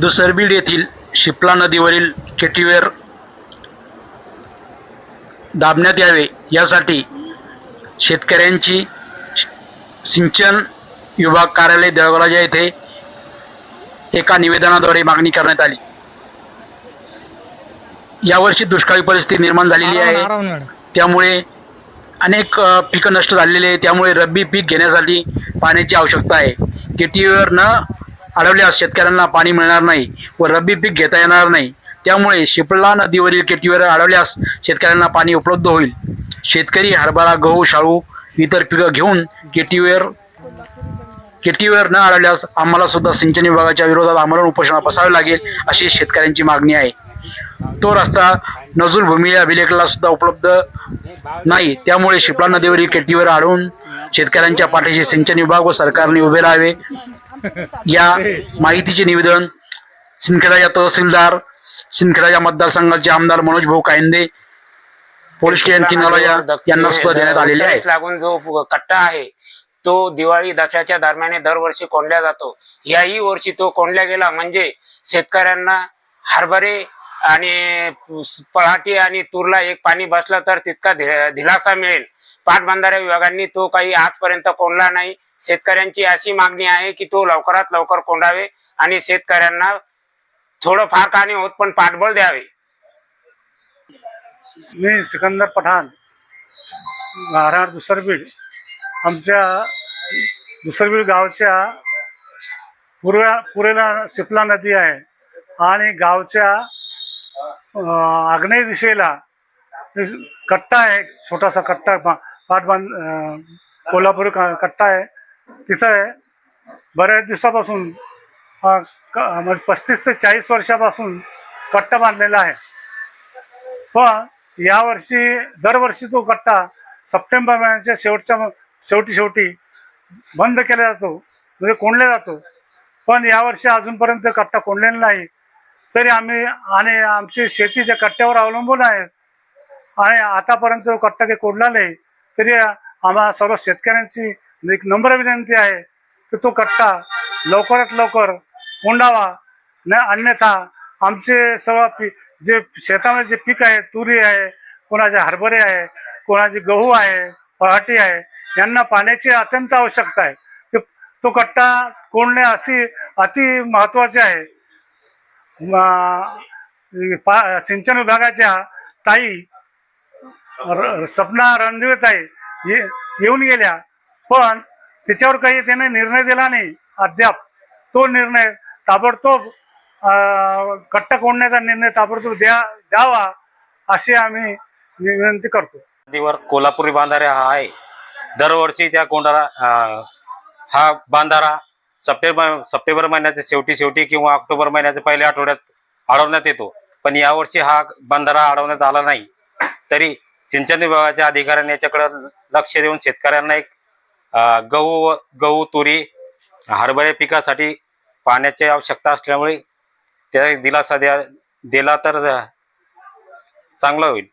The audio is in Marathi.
दुसरबीड येथील शिपला नदीवरील केटीवेर दाबण्यात यावे यासाठी शेतकऱ्यांची सिंचन विभाग कार्यालय देवराजा येथे एका निवेदनाद्वारे मागणी करण्यात आली. यावर्षी दुष्काळी परिस्थिती निर्माण झालेली आहे. त्यामुळे अनेक पिकं नष्ट झालेली आहे. त्यामुळे रब्बी पीक घेण्यासाठी पाण्याची आवश्यकता आहे. केटीवर न अडवल्यास शेतकऱ्यांना पाणी मिळणार नाही व रब्बी पीक घेता येणार नाही. त्यामुळे शिपला नदीवरील केटीवर अडवल्यास शेतकऱ्यांना पाणी उपलब्ध होईल. शेतकरी हरभरा गहू शाळू इतर पिकं घेऊन केटीवर केटीवर न अडवल्यास आम्हाला सुद्धा सिंचन विभागाच्या विरोधात आमरण उपोषणात बसावे लागेल अशी शेतकऱ्यांची मागणी आहे. तो रस्ता नजूल भूमी अभिलेखला सुद्धा उपलब्ध नाही. त्यामुळे शिपला नदीवरील केटीवर अडवून शेतकऱ्यांच्या पाठीशी सिंचन विभाग व सरकारने उभे राहावे. या माहितीचे निवेदन सिंदखेडाच्या तहसीलदार सिंदखेडाच्या मतदारसंघाचे आमदार मनोज भाऊ कायंदे पोलीस स्टेशन किनारा यांना सुद्धा देण्यात आलेले आहे. लागून जो कट्टा आहे तो दिवाळी दसऱ्याच्या दरम्यान दरवर्षी कोंडल्या जातो. याही वर्षी तो कोंडल्या गेला म्हणजे शेतकऱ्यांना हरभरे आणि पळाटी आणि तूरला एक पाणी बसलं तर तितका दिलासा मिळेल. पाटबंधारे विभागांनी तो काही आजपर्यंत कोंडला नाही. शेतकऱ्यांची अशी मागणी आहे की तो लवकरात लवकर कोंडावे आणि शेतकऱ्यांना थोडं फार काणी होत पण पाठबळ द्यावे. मी सिकंदर पठाण राहणार दुसरबीड आमच्या दुसरबीड गावच्या पूर्व पुरेला सिपला नदी आहे आणि गावच्या आग्नेय दिशेला कट्टा आहे छोटासा कट्टा पाठबांध कोल्हापूर कोल्हापुरी कट्टा आहे. तिथं बऱ्याच दिवसापासून म्हणजे पस्तीस ते चाळीस वर्षापासून कट्टा बांधलेला आहे. पण यावर्षी दरवर्षी तो कट्टा सप्टेंबर महिन्याच्या शेवटच्या शेवटी शेवटी बंद केला जातो. म्हणजे कोंडला जातो. पण यावर्षी अजूनपर्यंत कट्टा कोंडलेला नाही. तरी आम्ही आणि आमची शेती त्या कट्ट्यावर अवलंबून आहे. आणि आतापर्यंत तो कट्टा काही कोंडला नाही. तरी आम्हा सर्व शेतकऱ्यांची म्हणजे एक नम्र विनंती आहे की तो कट्टा लवकरात लवकर कोंडावा न अन्यथा आमचे सर्व पी जे शेतामध्ये जे पीक आहे तुरी आहे कोणाचे हरभरे आहे कोणाचे गहू आहे पहाटी आहे यांना पाण्याची अत्यंत आवश्यकता आहे. तो कट्टा कोंडणे अशी अति महत्त्वाचे आहे. पा- सिंचन विभागाच्या ताई र- सपना रणदिवे ताई ये- येऊन गेल्या. पण त्याच्यावर काही त्याने निर्णय दिला नाही अद्याप. तो निर्णय ताबडतोब कट्टा कोंडण्याचा निर्णय ताबडतोब द्या द्यावा अशी आम्ही विनंती करतो. नदीवर कोल्हापुरी बांधारा हा आहे. दरवर्षी त्या कोंडारा हा बांधारा सप्टेंबर सप्टेंबर महिन्याच्या शेवटी शेवटी किंवा ऑक्टोबर महिन्याच्या पहिल्या आठवड्यात अडवण्यात येतो. पण यावर्षी हा बांधारा अडवण्यात आला नाही. तरी सिंचन विभागाच्या अधिकाऱ्यांनी याच्याकडे लक्ष देऊन शेतकऱ्यांना एक गहू गहू तुरी हरभरे पिकासाठी पाण्याची आवश्यकता असल्यामुळे त्या दिलासा द्या दिला तर चांगलं होईल.